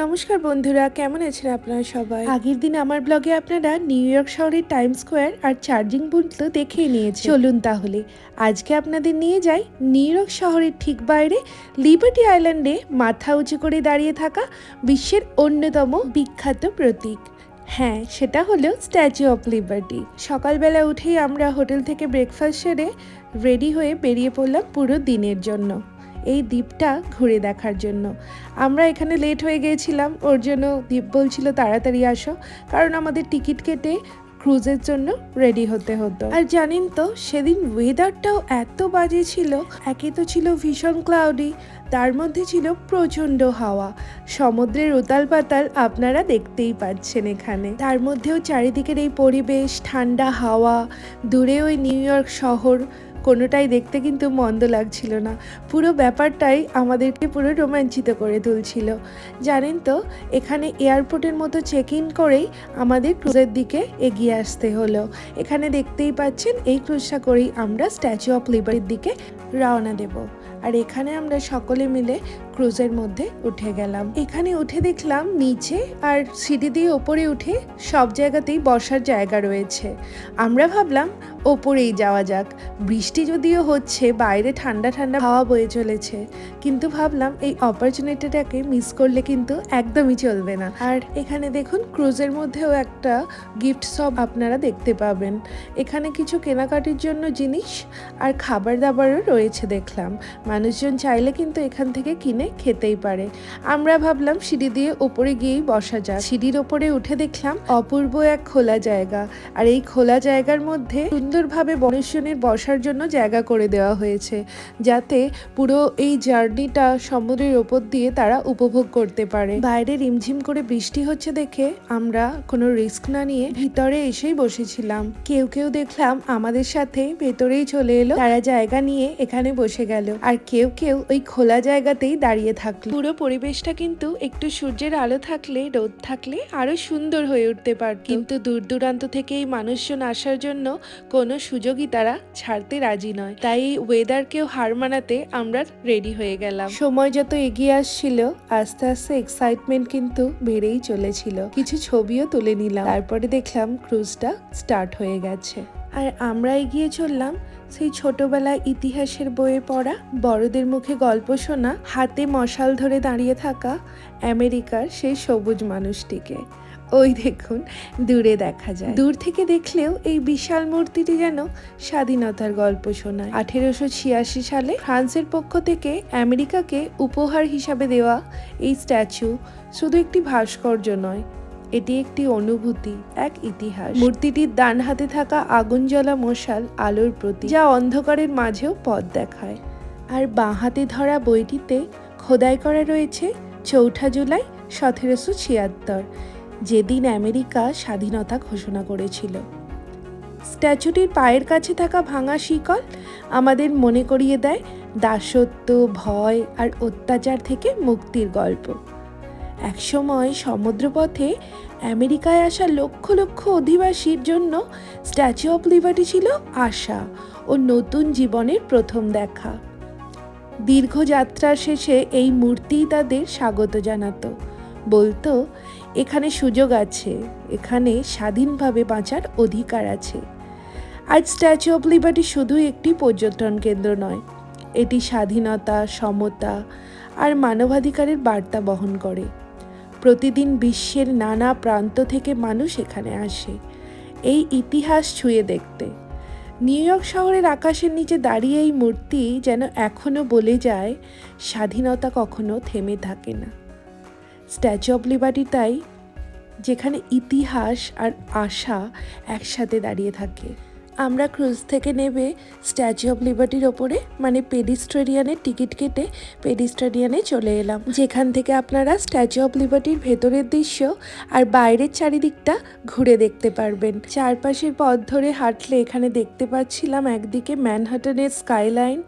নমস্কার বন্ধুরা, কেমন আছেন আপনারা সবাই? আগের দিন আমার ব্লগে আপনারা নিউ ইয়র্ক শহরের টাইম স্কোয়ার আর চার্জিং বুথ তো দেখেই নিয়েছে চলুন তাহলে, আজকে আপনাদের নিয়ে যাই নিউ ইয়র্ক শহরের ঠিক বাইরে লিবার্টি আইল্যান্ডে মাথা উঁচু করে দাঁড়িয়ে থাকা বিশ্বের অন্যতম বিখ্যাত প্রতীক। হ্যাঁ সেটা হলো স্ট্যাচু অফ লিবার্টি সকালবেলা উঠেই আমরা হোটেল থেকে ব্রেকফাস্ট সেরে রেডি হয়ে বেরিয়ে পড়লাম পুরো দিনের জন্য। এই দ্বীপটা ঘুরে দেখার জন্য। আমরা এখানে লেট হয়ে গিয়েছিলাম, ওর জন্য দ্বীপ বলছিল তাড়াতাড়ি আসো, কারণ আমাদের টিকিট কেটে ক্রুজের জন্য রেডি হতে হতো। আর জানেন তো, সেদিন ওয়েদারটাও এত বাজে ছিল, একে তো ছিল ভীষণ ক্লাউডি তার মধ্যে ছিল প্রচণ্ড হাওয়া। সমুদ্রের উতাল পাতাল আপনারা দেখতেই পাচ্ছেন এখানে। তার মধ্যেও চারিদিকের এই পরিবেশ, ঠান্ডা হাওয়া, দূরে ওই নিউ ইয়র্ক শহর কোনোটাই দেখতে কিন্তু মন্দ লাগছিল না। পুরো ব্যাপারটাই আমাদেরকে পুরো রোমাঞ্চিত করে তুলছিল। জানেন তো, এখানে এয়ারপোর্টের মতো চেক ইন করেই আমাদের ক্রুজের দিকে এগিয়ে আসতে হলো। এখানে দেখতেই পাচ্ছেন, এই ক্রুজটা করেই আমরা স্ট্যাচু অফ লিবারের দিকে রওনা দেব। আর এখানে আমরা সকলে মিলে ক্রুজের মধ্যে উঠে গেলাম। এখানে উঠে দেখলাম নিচে আর সিঁড়ি দিয়ে ওপরে উঠে সব জায়গাতেই বসার জায়গা রয়েছে। আমরা ভাবলাম ওপরেই যাওয়া যাক। বৃষ্টি যদিও হচ্ছে, বাইরে ঠান্ডা ঠান্ডা হাওয়া বয়ে চলেছে। কিন্তু ভাবলাম এই অপরচুনিটিটাকে মিস করলে কিন্তু একদমই চলবে না। আর এখানে দেখুন ক্রুজের মধ্যেও একটা গিফট সব আপনারা দেখতে পাবেন। এখানে কিছু কেনাকাটির জন্য জিনিস আর খাবার দাবারও রয়েছে দেখলাম। মানুষজন চাইলে কিন্তু এখান থেকে কিনে খেতেই পারে। আমরা ভাবলাম সিঁড়ি দিয়ে ওপরে গিয়েই বসা যাক। সিঁড়ির ওপরে উঠে দেখলাম অপূর্ব এক খোলা জায়গা। আর এই খোলা জায়গার মধ্যে সুন্দরভাবে মানুষজনের বসার জন্য জায়গা করে দেওয়া হয়েছে, যাতে পুরো এই জার্নিটা সমুদ্রের ওপর দিয়ে তারা উপভোগ করতে পারে। বাইরে রিমঝিম করে বৃষ্টি হচ্ছে দেখে আমরা কোনো রিস্ক না নিয়ে ভিতরে এসেই বসেছিলাম। কেউ কেউ দেখলাম আমাদের সাথে ভেতরেই চলে এলো। তারা জায়গা নিয়ে এখানে বসে গেল। আর কেউ কেউ ওই খোলা জায়গাতেই দাঁড়িয়ে থাকল। পুরো পরিবেশটা কিন্তু একটু সূর্যের আলো থাকলে, রোদ থাকলে আরও সুন্দর হয়ে উঠতে পারত। কিন্তু দূর দূরান্ত থেকে এই মানুষজন আসার জন্য কোনো সুযোগই তারা ছাড়তে রাজি নয়। তাই ওয়েদারকেও হার মানাতে আমরা রেডি হয়ে গেলাম। সময় যত এগিয়ে আসছিল, আস্তে আস্তে এক্সাইটমেন্ট কিন্তু বেড়েই চলেছিল। কিছু ছবিও তুলে নিলাম। তারপরে দেখলাম ক্রুজটা স্টার্ট হয়ে গেছে। আর আমরা এগিয়ে চললাম সেই ছোটবেলায় ইতিহাসের বইয়ে পড়া বড়দের মুখে গল্প শোনা, হাতে মশাল ধরে দাঁড়িয়ে থাকা আমেরিকার সেই সবুজ মানুষটিকে। ওই দেখুন, দূরে দেখা যায়। দূর থেকে দেখলেও এই বিশাল মূর্তিটি যেন স্বাধীনতার গল্প শোনায়। আঠেরোশো ছিয়াশি সালে ফ্রান্সের পক্ষ থেকে আমেরিকাকে উপহার হিসাবে দেওয়া এই স্ট্যাচু শুধু একটি ভাস্কর্য নয় এটি একটি অনুভূতি, এক ইতিহাস। মূর্তিটির ডান হাতে থাকা আগুন জ্বলা মশাল আলোর প্রতি যা অন্ধকারের মাঝেও পথ দেখায়। আর বাঁ হাতে ধরা বইটিতে খোদাই করা রয়েছে চৌঠা জুলাই সতেরোশো ছিয়াত্তর, যেদিন আমেরিকা স্বাধীনতা ঘোষণা করেছিল। স্ট্যাচুটির পায়ের কাছে থাকা ভাঙা শিকল আমাদের মনে করিয়ে দেয় দাসত্ব, ভয় আর অত্যাচার থেকে মুক্তির গল্প। একসময় সমুদ্রপথে আমেরিকায় আসা লক্ষ লক্ষ অধিবাসীর জন্য স্ট্যাচু অফ লিবার্টি ছিল আশা ও নতুন জীবনের প্রথম দেখা। দীর্ঘ যাত্রার শেষে এই মূর্তিই তাদের স্বাগত জানাতো। বলতো, এখানে সুযোগ আছে, এখানে স্বাধীনভাবে বাঁচার অধিকার আছে। আজ স্ট্যাচু অফ লিবার্টি শুধু একটি পর্যটন কেন্দ্র নয়, এটি স্বাধীনতা, সমতা আর মানবাধিকারের বার্তা বহন করে। প্রতিদিন বিশ্বের নানা প্রান্ত থেকে মানুষ এখানে আসে। এই ইতিহাস ছুঁয়ে দেখতে। নিউ ইয়র্ক শহরের আকাশের নিচে দাঁড়িয়ে এই মূর্তি যেন এখনও বলে যায়, স্বাধীনতা কখনো থেমে থাকে না। স্ট্যাচু অফ লিবার্টি তাই, যেখানে ইতিহাস আর আশা একসাথে দাঁড়িয়ে থাকে। আমরা ক্রুজ থেকে নেবে স্ট্যাচু অফ লিবার্টির ওপরে মানে পেডিস্ট্রেরিয়ানের টিকিট কেটে পেডিস্ট্রেরিয়ানে চলে এলাম। যেখান থেকে আপনারা স্ট্যাচু অফ লিবার্টির ভেতরের দৃশ্য আর বাইরের চারিদিকটা ঘুরে দেখতে পারবেন। চারপাশের পথ ধরে হাঁটলে এখানে দেখতে পাচ্ছিলাম একদিকে ম্যানহাটনের স্কাইলাইন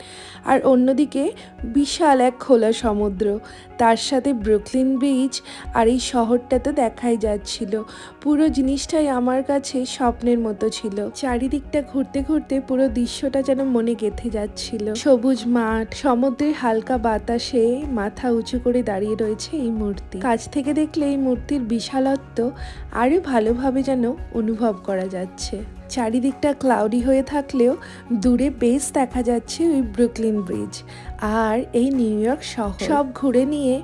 আর অন্যদিকে বিশাল এক খোলা সমুদ্র। তার সাথে ব্রুকলিন ব্রিজ আর এই শহরটা তো দেখাই যাচ্ছিল। পুরো জিনিসটাই আমার কাছে স্বপ্নের মতো ছিল। চারিদিকটা ঘুরতে ঘুরতে পুরো দৃশ্যটা যেন মনে গেঁথে যাচ্ছিল। সবুজ মাঠ, সমুদ্রের হালকা বাতাসে মাথা উঁচু করে দাঁড়িয়ে রয়েছে এই মূর্তি। কাছ থেকে দেখলে এই মূর্তির বিশালত্ব আরও ভালোভাবে যেন অনুভব করা যাচ্ছে। চারিদিকটা ক্লাউডি হয়ে থাকলেও দূরে বেশ দেখা যাচ্ছে ওই ব্রুকলিন ব্রিজ আর এই নিউ ইয়র্ক শহর। সব ঘুরে নিয়ে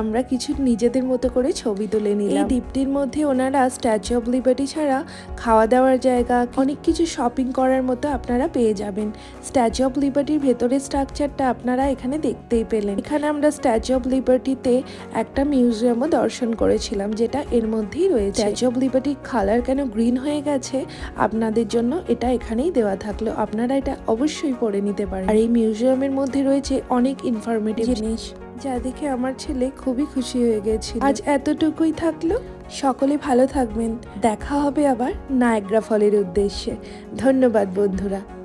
আমরা কিছু নিজেদের মতো করে ছবি তুলে নিলাম। এই দ্বীপটির মধ্যে ওনারা স্ট্যাচু অফ লিবার্টি ছাড়া খাওয়া দাওয়ার জায়গা অনেক কিছু শপিং করার মতো আপনারা পেয়ে যাবেন। স্ট্যাচু অফ লিবার্টির ভেতরের স্ট্রাকচারটা আপনারা এখানে দেখতেই পেলেন। এখানে আমরা স্ট্যাচু অফ লিবার্টিতে একটা মিউজিয়ামও দর্শন করেছিলাম যেটা এর মধ্যেই রয়েছে। স্ট্যাচু অফ লিবার্টির কালার কেন গ্রিন হয়ে গেছে? আপনাদের জন্য এটা এখানেই দেওয়া থাকল। আপনারা এটা অবশ্যই পড়ে নিতে পারেন। আর এই মিউজিয়ামের মধ্যে রয়েছে অনেক ইনফরমেটিভ জিনিস, যা দেখে আমার ছেলে খুবই খুশি হয়ে গেছে আজ এতটুকুই থাকল। সকলে ভালো থাকবেন। দেখা হবে আবার নায়গ্রা ফলের উদ্দেশ্যে। ধন্যবাদ বন্ধুরা।